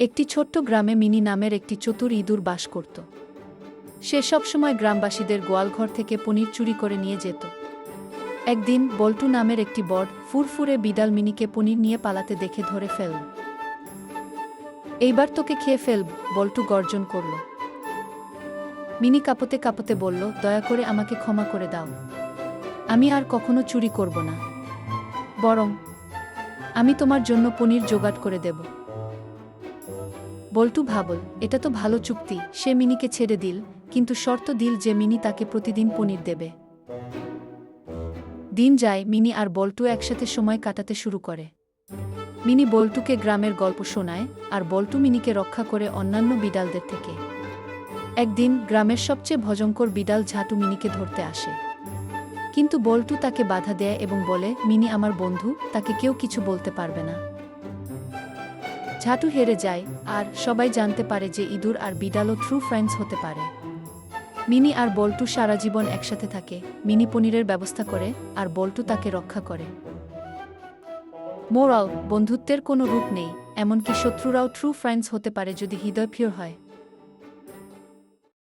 একটি ছোট্ট গ্রামে মিনি নামের একটি চতুর ইঁদুর বাস করত। সে সবসময় গ্রামবাসীদের গোয়ালঘর থেকে পনির চুরি করে নিয়ে যেত। একদিন বল্টু নামের একটি বড ফুরফুরে বিদাল মিনিকে পনির নিয়ে পালাতে দেখে ধরে ফেলল। এইবার তোকে খেয়ে ফেলব, বল্টু গর্জন করল। মিনি কাঁপতে কাঁপতে বলল, দয়া করে আমাকে ক্ষমা করে দাও। আমি আর কখনো চুরি করব না। বরং আমি তোমার জন্য পনির জোগাড় করে দেব। বল্টু ভাবল, এটা তো ভালো চুক্তি, সে মিনিকে ছেড়ে দিল, কিন্তু শর্ত দিল যে মিনি তাকে প্রতিদিন পনির দেবে। দিন যায়, মিনি আর বল্টু একসাথে সময় কাটাতে শুরু করে। মিনি বল্টুকে গ্রামের গল্প শোনায়, আর বল্টু মিনিকে রক্ষা করে অন্যান্য বিড়ালদের থেকে। একদিন গ্রামের সবচেয়ে ভজঙ্কর বিড়াল ঝাটু মিনিকে ধরতে আসে। কিন্তু বল্টু তাকে বাধা দেয় এবং বলে, মিনি আমার বন্ধু, তাকে কেউ কিছু বলতে পারবে না। ঝাঁটু হেরে যায় আর সবাই জানতে পারে যে ইঁদুর আর বিড়ালও থ্রু ফ্রেন্ডস হতে পারে। মিনি আর বল্টু সারা জীবন একসাথে থাকে। মিনি পনিরের ব্যবস্থা করে আর বল্টু তাকে রক্ষা করে। মোরাল, বন্ধুত্বের কোনো রূপ নেই, এমনকি শত্রুরাও ট্রু ফ্রেন্ডস হতে পারে যদি হৃদয় হয়।